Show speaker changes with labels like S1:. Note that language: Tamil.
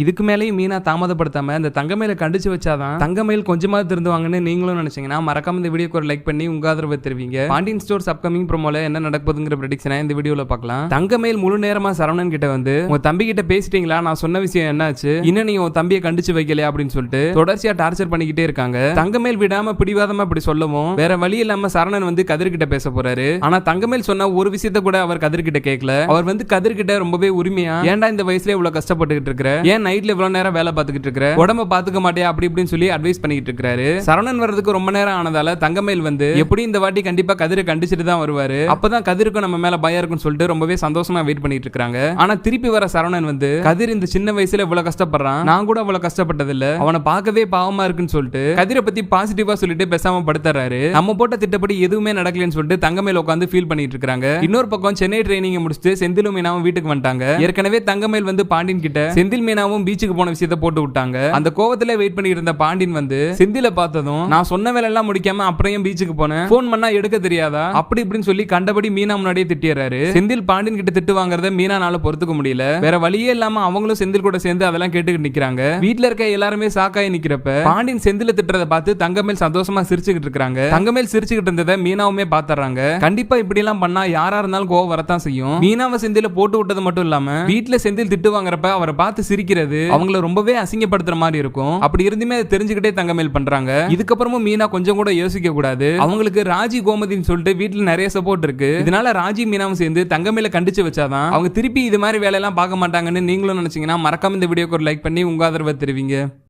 S1: இதுக்கு மேலேயும் மீனா தாமதப்படுத்தாம இந்த தங்கமயில கண்டிச்சு வச்சாதான் தங்கமயில் கொஞ்சமாவது திருந்துவாங்கன்னு நீங்களும் நினைச்சீங்கன்னா மறக்காம இந்த வீடியோக்கு ஒரு லைக் பண்ணி உங்க ஆதரவை தெரிவிங்க. பாண்டியன் ஸ்டோர்ஸ் அப்கமிங் ப்ரோமோல என்ன நடக்குதுங்கிற ப்ரெடிக்ஷனை இந்த வீடியோல பார்க்கலாம். தங்கமயில் முழு நேரமா சரவணன் கிட்ட வந்து உங்க தம்பி கிட்ட பேசிட்டீங்களா? நான் சொன்ன விஷயம் என்னாச்சு? இன்னும் நீ உன் தம்பியை கண்டிச்சு வைக்கலையா? அப்படின்னு சொல்லிட்டு தொடர்ச்சியா டார்ச்சர் பண்ணிக்கிட்டே இருக்காங்க. தங்கமேல் விடாம பிடிவாதமா இப்படி சொல்லவும் வேற வழி இல்லாம சரணன் வந்து கதிர்கிட்ட பேச போறாரு. ஆனா தங்கமேல் சொன்ன ஒரு விஷயத்த கூட அவர் கதிர்கிட்ட கேட்கல அவர் வந்து கதிர்கிட்ட ரொம்பவே உரிமையா ஏன்டா இந்த வயசுல இவ்வளவு கஷ்டப்பட்டுக்கிட்டு இருக்கிற? ஏன் நைட்ல இவ்வளவு நேரம் வேலை பார்த்துக்கிட்டு இருக்கிற? உடம்ப பாத்துக்க மாட்டியா? அப்படி இப்படின்னு சொல்லி அட்வைஸ் பண்ணிட்டு இருக்காரு சரவணன் வர்றதுக்கு ரொம்ப நேரம் ஆனதால தங்கமேல் வந்து எப்படி இந்த வாட்டி கண்டிப்பா கதிரை கண்டிச்சுட்டு தான் வருவாரு? அப்பதான் கதிருக்கும் நம்ம மேல பயம் இருக்குன்னு சொல்லிட்டு ரொம்பவே சந்தோஷமா வெயிட் பண்ணிட்டு இருக்காங்க ஆனா திருப்பி வர சரவணன் வந்து கதிர் இந்த சின்ன வயசுல இவ்வளவு கஷ்டப்படுறான். நான் கூட அவ்வளவு கஷ்டப்பட்டது இல்ல அவனை பார்க்கவே பாவமா இருக்குன்னு சொல்லிட்டு கதிரை பத்தி பாசிட்டிவா சொல்லிட்டு பேசாம படுத்துறாரு. நம்ம போட்ட திட்டப்படி எதுவுமே நடக்கலன்னு சொல்லிட்டு தங்கமேல் உட்காந்து ஃபீல் பண்ணிட்டு இருக்காங்க இன்னொரு பக்கம் சென்னை ட்ரைனிங் முடிச்சுட்டு செந்திலும் மீனாவும் வீட்டுக்கு வந்துட்டாங்க. ஏற்கனவே தங்கமேல் வந்து பாண்டியன் கிட்ட செந்தில் மீனாவும் பீச்சுக்கு போன விஷயத்த போட்டு விட்டாங்க. அந்த கோவத்துல வெயிட் பண்ணி இருந்த பாண்டியன் வந்து சிந்தில பார்த்ததும் நான் சொன்ன வேலை எல்லாம் முடிக்காம அப்புறம் பீச்சுக்கு போனேன். போன் பண்ணா எடுக்க தெரியாதா? அப்படி இப்படின்னு சொல்லி கண்டபடி மீனா முன்னாடியே திட்டிடுறாரு. செந்தில் பாண்டியன் கிட்ட திட்டு வாங்குறத மீனானால பொறுத்துக்க முடியல. வேற வழியே இல்லாம அவங்களும் செந்தில் கூட சேர்ந்து அதெல்லாம் கேட்டுக்கிட்டு நிக்கிறாங்க. வீட்டுல இருக்க எல்லாருமே சாக்காய் நிக்கிறப்ப பாண்டியன் செந்தில திட்டுறத பார்த்து தங்கமேல் சந்தோஷமா சிரிச்சுக்கிட்டு இருக்காங்க தங்கமேல் சிரிச்சுக்கிட்டு இருந்ததை மீனாவுமே பாத்துறாங்க கண்டிப்பா இப்படி எல்லாம் பண்ணா யாரா இருந்தாலும் கோவம் வரத்தான் செய்யும். மீனாவை செந்தில போட்டு விட்டது மட்டும் இல்லாம வீட்டுல செந்தில் திட்டு வாங்குறப்ப அவரை பார்த்து சிரிக்கிறது அவங்கள ரொம்பவே அசிங்கப்படுத்துற மாதிரி இருக்கும். அப்படி இருந்துமே அதை தெரிஞ்சுக்கிட்டே தங்கமேல் பண்றாங்க. இதுக்கப்புறமும் மீனா கொஞ்சம் கூட யோசிக்க கூடாது. அவங்களுக்கு ராஜி கோமதின்னு சொல்லிட்டு வீட்டுல நிறைய சப்போர்ட் இருக்கு. இதனால ராஜி மீனாவும் சேர்ந்து தங்கமேல கண்டிச்சு வச்சாதான் அவங்க திருப்பி இது மாதிரி வேலையெல்லாம் பார்க்க மாட்டாங்கன்னு நீங்களும் நினைச்சீங்கன்னா மறக்காம இந்த வீடியோக்கு ஒரு லைக் பண்ணி உங்க ஆதரவை தெரிவிங்க.